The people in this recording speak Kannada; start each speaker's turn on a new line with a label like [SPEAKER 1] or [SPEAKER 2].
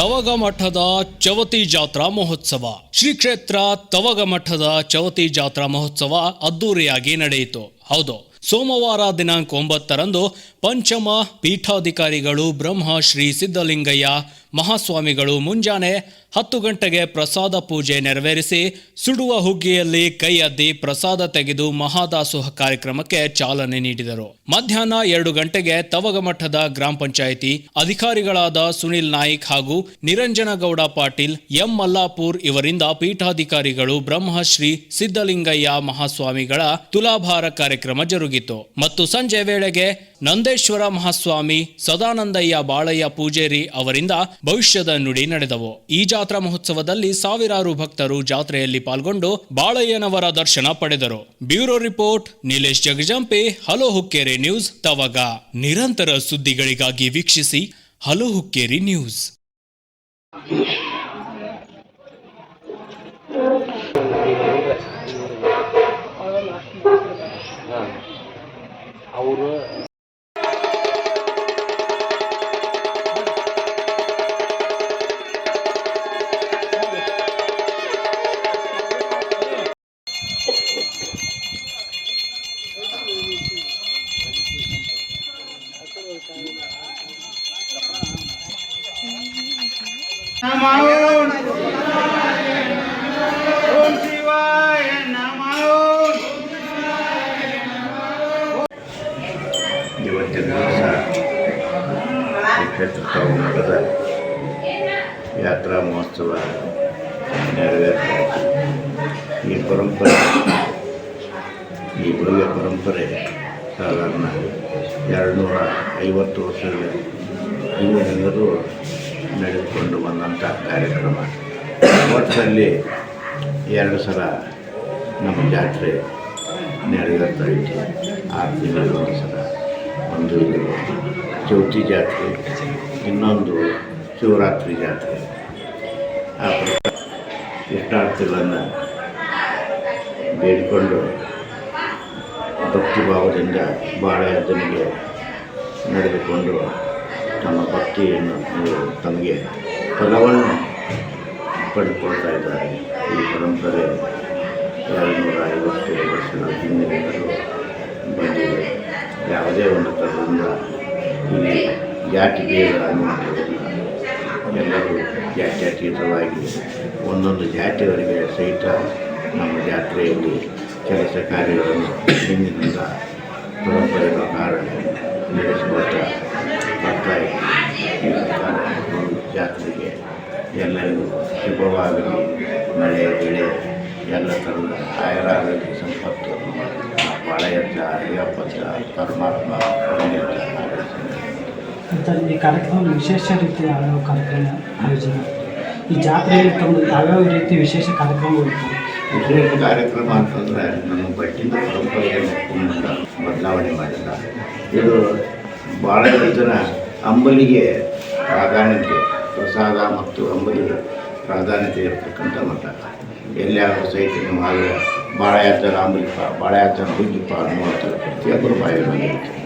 [SPEAKER 1] ತವಗ ಮಠದ ಚವತಿ ಜಾತ್ರಾ ಮಹೋತ್ಸವ. ಶ್ರೀ ಕ್ಷೇತ್ರ ತವಗ ಮಠದ ಚವತಿ ಜಾತ್ರಾ ಮಹೋತ್ಸವ ಅದ್ದೂರಿಯಾಗಿ ನಡೆಯಿತು. ಹೌದು, ಸೋಮವಾರ ದಿನಾಂಕ ಒಂಬತ್ತರಂದು ಪಂಚಮ ಪೀಠಾಧಿಕಾರಿಗಳು ಬ್ರಹ್ಮ ಶ್ರೀ ಸಿದ್ಧಲಿಂಗಯ್ಯ ಮಹಾಸ್ವಾಮಿಗಳು ಮುಂಜಾನೆ ಹತ್ತು ಗಂಟೆಗೆ ಪ್ರಸಾದ ಪೂಜೆ ನೆರವೇರಿಸಿ ಸುಡುವ ಹುಗ್ಗಿಯಲ್ಲಿ ಕೈ ಪ್ರಸಾದ ತೆಗೆದು ಮಹಾದಾಸೋಹ ಕಾರ್ಯಕ್ರಮಕ್ಕೆ ಚಾಲನೆ ನೀಡಿದರು. ಮಧ್ಯಾಹ್ನ ಎರಡು ಗಂಟೆಗೆ ತವಗಮಠದ ಗ್ರಾಮ ಪಂಚಾಯಿತಿ ಅಧಿಕಾರಿಗಳಾದ ಸುನಿಲ್ ನಾಯ್ಕ್ ಹಾಗೂ ನಿರಂಜನಗೌಡ ಪಾಟೀಲ್, ಎಂ ಮಲ್ಲಾಪುರ್ ಇವರಿಂದ ಪೀಠಾಧಿಕಾರಿಗಳು ಬ್ರಹ್ಮಶ್ರೀ ಸಿದ್ದಲಿಂಗಯ್ಯ ಮಹಾಸ್ವಾಮಿಗಳ ತುಲಾಭಾರ ಕಾರ್ಯಕ್ರಮ ಜರುಗಿತು. ಮತ್ತು ಸಂಜೆ ವೇಳೆಗೆ ನಂದೇಶ್ವರ ಮಹಾಸ್ವಾಮಿ, ಸದಾನಂದಯ್ಯ ಬಾಳಯ್ಯ ಪೂಜೇರಿ ಅವರಿಂದ ಭವಿಷ್ಯದ ನುಡಿ ನಡೆದವು. ಈ ಜಾತ್ರಾ ಮಹೋತ್ಸವದಲ್ಲಿ ಸಾವಿರಾರು ಭಕ್ತರು ಜಾತ್ರೆಯಲ್ಲಿ ಪಾಲ್ಗೊಂಡು ಬಾಳಯ್ಯನವರ ದರ್ಶನ ಪಡೆದರು. Bureau report, Nilesh Jagajampe, hello Hukkeri news, ತವಗ. ನಿರಂತರ ಸುದ್ದಿಗಳಿಗಾಗಿ ವೀಕ್ಷಿಸಿ ಹಲೋ ಹುಕ್ಕೇರಿ ನ್ಯೂಸ್.
[SPEAKER 2] ಅವರು
[SPEAKER 3] ಇವತ್ತಿನ ದಿವಸ ಕ್ಷೇತ್ರ ಮಠದ ಯಾತ್ರಾ ಮಹೋತ್ಸವ ನೆರವೇರ್ತಾ ಈ ಪರಂಪರೆ ಈ ಭವ್ಯ ಪರಂಪರೆ ಸಾಧಾರಣ ಎರಡು ನೂರ ಐವತ್ತು ವರ್ಷಗಳ ಹಿಂದಿನಿಂದಲೂ ನಡೆದುಕೊಂಡು ಬಂದಂಥ ಕಾರ್ಯಕ್ರಮ. ಒಟ್ಟಿನಲ್ಲಿ ಎರಡು ಸಲ ನಮ್ಮ ಜಾತ್ರೆ ನಡೆದಂಥ ಆರು ತಿಂಗಳು ಒಂದು ಸಲ ಒಂದು ಚೌತಿ ಜಾತ್ರೆ, ಇನ್ನೊಂದು ಶಿವರಾತ್ರಿ ಜಾತ್ರೆ. ಆ ಪ್ರಕಾರ ಇಷ್ಟಾರ್ಥಗಳನ್ನು ಬೇಡಿಕೊಂಡು ಭಕ್ತಿಭಾವದಿಂದ ಜನಗಳು ನಡೆದುಕೊಂಡು ತಮ್ಮ ಭಕ್ತಿಯನ್ನು ತಮಗೆ ಫಲವನ್ನು ಪಡೆದುಕೊಳ್ತಾ ಇದ್ದಾರೆ. ಈ ಪರಂಪರೆ ಎರಡು ನೂರ ಐವತ್ತು ವರ್ಷಗಳ ಹಿಂದಿನಿಂದಲೂ ಬಂದಿದೆ. ಯಾವುದೇ ಒಂದು ಥರದಿಂದ ಇಲ್ಲಿ ಜಾತಿ ಭೇದ ಮಾಡುವುದಿಲ್ಲ ಎಲ್ಲರೂ ಜಾತ್ಯತೀತವಾಗಿ ಒಂದೊಂದು ಜಾತಿಯವರಿಗೆ ಸಹಿತ ನಮ್ಮ ಜಾತ್ರೆಯಲ್ಲಿ ಕೆಲಸ ಕಾರ್ಯಗಳನ್ನು ಹಿಂದಿನಿಂದ ಪರಂಪರೆಗಳ ಕಾರಣ ನಡೆಸಿಕೊಳ್ತಾ ಬರ್ತಾ ಇದ್ದೀವಿ. ಈ ಪ್ರಕಾರ ಒಂದು ಜಾತ್ರೆಗೆ ಎಲ್ಲರಿಗೂ ಶುಭವಾಗಲಿ. ಮಳೆ ಬೆಳೆ ಎಲ್ಲ ಥರದ ಆಯರಾಗಲಿ ಸಂಪತ್ತು. ಬಾಳೆಯತ್ತ ಅಯ್ಯಪ್ಪತ್ತ ಪರಮಾತ್ಮ
[SPEAKER 4] ಈ ಕಾರ್ಯಕ್ರಮ ವಿಶೇಷ ರೀತಿಯ ಯಾವ್ಯಾವ ಕಾರ್ಯಕ್ರಮ ಆಯೋಜನೆ ಈ ಜಾತ್ರೆಯಲ್ಲಿ ತಮ್ಮ ಯಾವ್ಯಾವ ರೀತಿ ವಿಶೇಷ ಕಾರ್ಯಕ್ರಮಗಳು
[SPEAKER 3] ವಿಶೇಷ ಕಾರ್ಯಕ್ರಮ ಅಂತಂದರೆ ನಮ್ಮ ಬಟ್ಟಿನ ಪರಂಪರೆಯನ್ನು ಬದಲಾವಣೆ ಮಾಡಿಲ್ಲ ಇದು ಭಾಳ ಜನ ಅಂಬಲಿಗೆ ಪ್ರಾಧಾನ್ಯತೆ. ಪ್ರಸಾದ ಮತ್ತು ಅಂಬಲಿಗೆ ಪ್ರಾಧಾನ್ಯತೆ ಇರತಕ್ಕಂಥ ಮಠ ಎಲ್ಲಿಯಾದರೂ ಸಹಿತ ನೀವು ಆಗ ಬಾಳೆ ಹಚ್ಚರ ಅಂಬಲಿಪ್ಪ ಬಾಳೆ ಹಚ್ಚರ ಹುಗ್ಗಿಪ್ಪ ಅನ್ನುವಂಥ ಪ್ರತಿಯೊಬ್ಬರು ಬಾಯಲ್ಲಿ ಬಂದಿರುತ್ತೆ